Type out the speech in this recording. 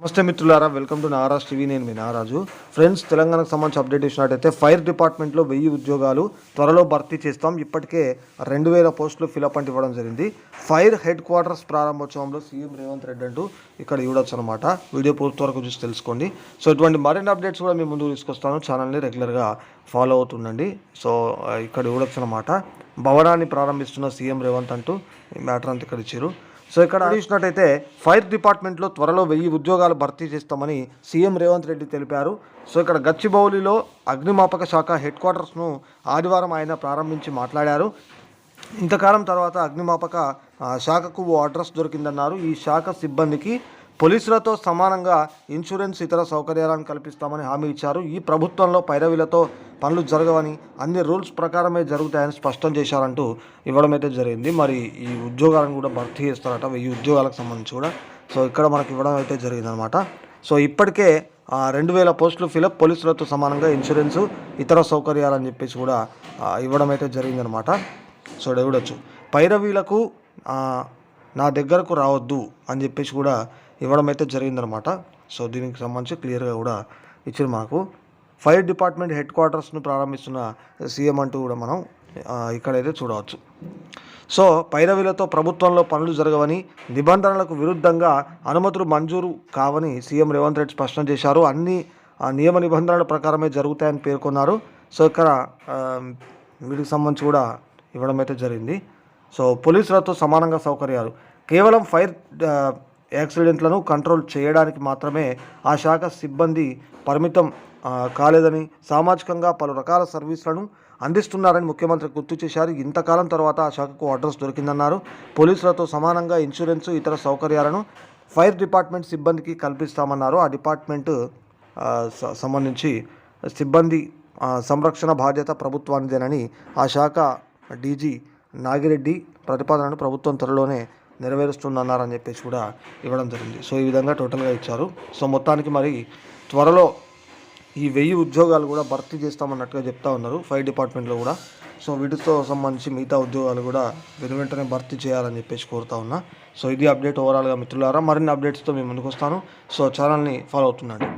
నమస్తే మిత్రులారా welcome to Naraj TV. నేను మీ నారాజు. ఫ్రెండ్స్ తెలంగాణకు సంబంధించి అప్డేట్ ఇచ్చినట్టయితే ఫైర్ డిపార్ట్మెంట్లో వెయ్యి ఉద్యోగాలు త్వరలో భర్తీ చేస్తాం. ఇప్పటికే రెండు వేల పోస్టులు ఫిలప్ అంటే ఇవ్వడం జరిగింది. ఫైర్ హెడ్ క్వార్టర్స్ ప్రారంభోత్సవంలో సీఎం రేవంత్ రెడ్డి అంటూ ఇక్కడ చూడొచ్చు అనమాట వీడియో పూర్తి వరకు చూసి తెలుసుకోండి. సో ఇటువంటి మరిన్ని అప్డేట్స్ కూడా మీ ముందుకు తీసుకొస్తాను. ఛానల్ని రెగ్యులర్గా ఫాలో అవుతుండండి. సో ఇక్కడ చూడొచ్చు అనమాట భవనాన్ని ప్రారంభిస్తున్న సీఎం రేవంత్ అంటూ ఈ మ్యాటర్ అంతా ఇక్కడ ఇచ్చారు. సో ఇక్కడ చూసినట్టయితే ఫైర్ డిపార్ట్మెంట్లో త్వరలో వెయ్యి ఉద్యోగాలు భర్తీ చేస్తామని సీఎం రేవంత్ రెడ్డి తెలిపారు. సో ఇక్కడ గచ్చిబౌలిలో అగ్నిమాపక శాఖ హెడ్ క్వార్టర్స్ను ఆదివారం ఆయన ప్రారంభించి మాట్లాడారు. ఇంతకాలం తర్వాత అగ్నిమాపక శాఖకు ఓ అడ్రస్ దొరికిందన్నారు. ఈ శాఖ సిబ్బందికి పోలీసులతో సమానంగా ఇన్సూరెన్స్ ఇతర సౌకర్యాలను కల్పిస్తామని హామీ ఇచ్చారు. ఈ ప్రభుత్వంలో పైరవీలతో పనులు జరగవని అన్ని రూల్స్ ప్రకారమే జరుగుతాయని స్పష్టం చేశారంటూ ఇవ్వడం అయితే జరిగింది. మరి ఈ ఉద్యోగాలను కూడా భర్తీ చేస్తారట వెయ్యి ఉద్యోగాలకు సంబంధించి కూడా. సో ఇక్కడ మనకి ఇవ్వడం అయితే జరిగిందనమాట సో ఇప్పటికే రెండు వేల పోస్టులు ఫిలప్ పోలీసులతో సమానంగా ఇన్సూరెన్స్ ఇతర సౌకర్యాలు అని చెప్పేసి కూడా ఇవ్వడం అయితే జరిగిందనమాట సో ఇక్కడ చూడొచ్చు. పైరవీలకు నా దగ్గరకు రావద్దు అని చెప్పేసి కూడా ఇవ్వడం అయితే జరిగిందనమాట. సో దీనికి సంబంధించి క్లియర్గా కూడా ఇచ్చారు మాకు. ఫైర్ డిపార్ట్మెంట్ హెడ్ క్వార్టర్స్ను ప్రారంభిస్తున్న సీఎం అంటూ కూడా మనం ఇక్కడైతే చూడవచ్చు. సో పైరవీలతో ప్రభుత్వంలో పనులు జరగవని నిబంధనలకు విరుద్ధంగా అనుమతులు మంజూరు కావని సీఎం రేవంత్ రెడ్డి స్పష్టం చేశారు. అన్ని ఆ, నియమ నిబంధనల ప్రకారమే జరుగుతాయని పేర్కొన్నారు. సో ఇక్కడ వీటికి సంబంధించి కూడా ఇవ్వడం అయితే జరిగింది. సో పోలీసులతో సమానంగా సౌకర్యాలు. కేవలం ఫైర్ యాక్సిడెంట్లను కంట్రోల్ చేయడానికి మాత్రమే ఆ శాఖ సిబ్బంది పరిమితం కాలేదని సామాజికంగా పలు రకాల సర్వీసులను అందిస్తున్నారని ముఖ్యమంత్రి గుర్తు చేశారు. ఇంతకాలం తర్వాత ఆ శాఖకు అడ్రస్ దొరికిందన్నారు. పోలీసులతో సమానంగా ఇన్సూరెన్స్ ఇతర సౌకర్యాలను ఫైర్ డిపార్ట్మెంట్ సిబ్బందికి కల్పిస్తామన్నారు. ఆ డిపార్ట్మెంట్ స- సంబంధించి సిబ్బంది సంరక్షణ బాధ్యత ప్రభుత్వానిదేనని ఆ శాఖ డీజీ నాగిరెడ్డి ప్రతిపాదనను ప్రభుత్వం త్వరలోనే నెరవేరుస్తుందన్నారని చెప్పేసి కూడా ఇవ్వడం జరిగింది. సో ఈ విధంగా టోటల్గా ఇచ్చారు. సో మొత్తానికి మరి త్వరలో ఈ వెయ్యి ఉద్యోగాలు కూడా భర్తీ చేస్తామన్నట్టుగా చెప్తా ఉన్నారు ఫైర్ డిపార్ట్మెంట్లో కూడా. సో వీటితో సంబంధించి మిగతా ఉద్యోగాలు కూడా వెను వెంటనే భర్తీ చేయాలని చెప్పేసి కోరుతా ఉన్నా. సో ఇది అప్డేట్ ఓవరాల్గా మిత్రులారా మరిన్ని అప్డేట్స్తో మేము ముందుకు వస్తాను. సో ఛానల్ని ఫాలో అవుతుండండి.